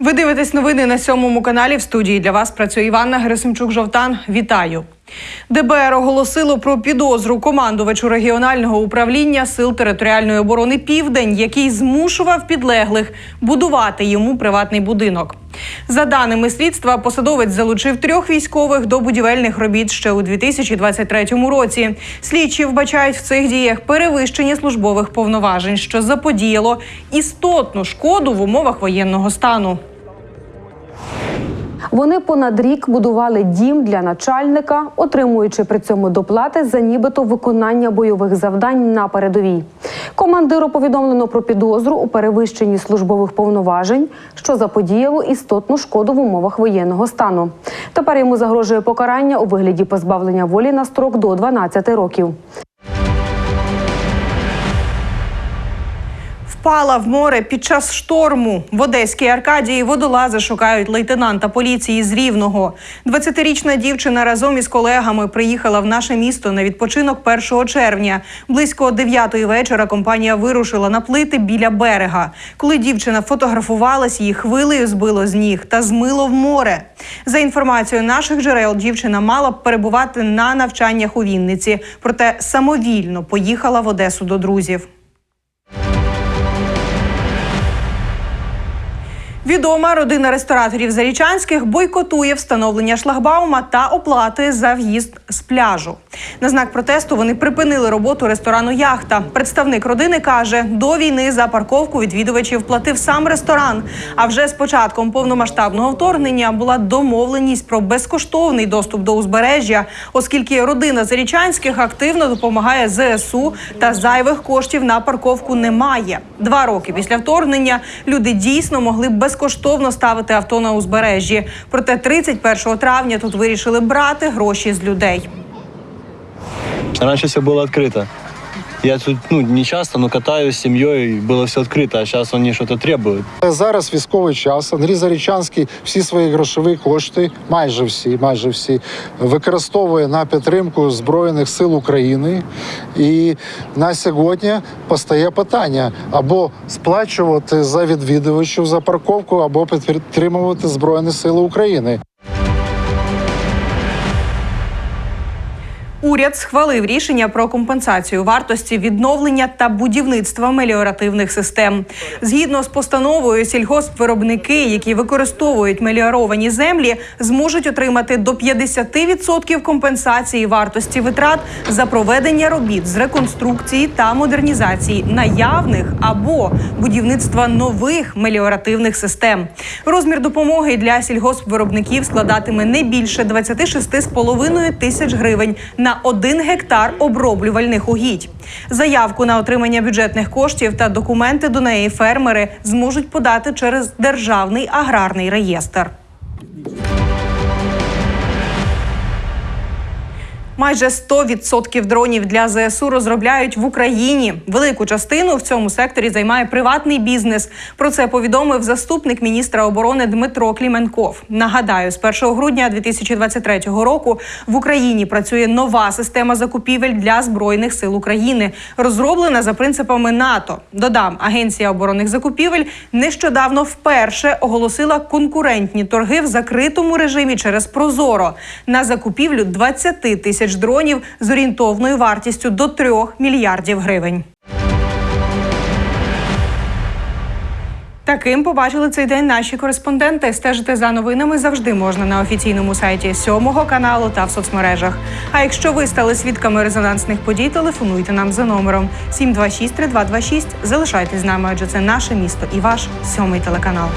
Ви дивитесь новини на сьомому каналі. В студії для вас працює Іванна Герасимчук Жовтан. Вітаю. ДБР оголосило про підозру командувачу регіонального управління сил територіальної оборони Південь, який змушував підлеглих будувати йому приватний будинок. За даними слідства, посадовець залучив трьох військових до будівельних робіт ще у 2023 році. Слідчі вбачають в цих діях перевищення службових повноважень, що заподіяло істотну шкоду в умовах воєнного стану. Вони понад рік будували дім для начальника, отримуючи при цьому доплати за нібито виконання бойових завдань на передовій. Командиру повідомлено про підозру у перевищенні службових повноважень, що заподіяло істотну шкоду в умовах воєнного стану. Тепер йому загрожує покарання у вигляді позбавлення волі на строк до 12 років. Впала в море під час шторму. В Одеській Аркадії водолази шукають лейтенанта поліції з Рівного. 20-річна дівчина разом із колегами приїхала в наше місто на відпочинок 1 червня. Близько 9 вечора компанія вирушила на плити біля берега. Коли дівчина фотографувалась, її хвилею збило з ніг та змило в море. За інформацією наших джерел, дівчина мала б перебувати на навчаннях у Вінниці, проте самовільно поїхала в Одесу до друзів. Відома родина рестораторів Зарічанських бойкотує встановлення шлагбаума та оплати за в'їзд з пляжу. На знак протесту вони припинили роботу ресторану Яхта. Представник родини каже, до війни за парковку відвідувачів платив сам ресторан. А вже з початком повномасштабного вторгнення була домовленість про безкоштовний доступ до узбережжя, оскільки родина Зарічанських активно допомагає ЗСУ та зайвих коштів на парковку немає. Два роки після вторгнення люди дійсно могли б безкоштовно ставити авто на узбережжі. Проте 31 травня тут вирішили брати гроші з людей. Раніше все було открыто. Я тут ну, не часто, но катаюсь с семьей, было все открыто, а сейчас они что-то требуют. Зараз військовий час. Андрій Зарічанський всі свої грошові кошти, майже всі, майже всі, використовує на підтримку Збройних сил України. І на сьогодні постає питання або сплачувати за відвідувачів за парковку, або підтримувати Збройні Сили України. Уряд схвалив рішення про компенсацію вартості відновлення та будівництва меліоративних систем. Згідно з постановою, сільгоспвиробники, які використовують меліоровані землі, зможуть отримати до 50% компенсації вартості витрат за проведення робіт з реконструкції та модернізації наявних або будівництва нових меліоративних систем. Розмір допомоги для сільгоспвиробників складатиме не більше 26,5 тисяч гривень на один гектар оброблювальних угідь. Заявку на отримання бюджетних коштів та документи до неї фермери зможуть подати через державний аграрний реєстр. Майже 100% дронів для ЗСУ розробляють в Україні. Велику частину в цьому секторі займає приватний бізнес. Про це повідомив заступник міністра оборони Дмитро Кліменков. Нагадаю, з 1 грудня 2023 року в Україні працює нова система закупівель для збройних сил України, розроблена за принципами НАТО. Додам, агенція оборонних закупівель нещодавно вперше оголосила конкурентні торги в закритому режимі через Прозоро на закупівлю 20 тисяч дронів з орієнтовною вартістю до 3 мільярдів гривень. Таким побачили цей день наші кореспонденти. Стежити за новинами завжди можна на офіційному сайті сьомого каналу та в соцмережах. А якщо ви стали свідками резонансних подій, телефонуйте нам за номером 726-3226. Залишайтесь з нами, адже це наше місто і ваш сьомий телеканал.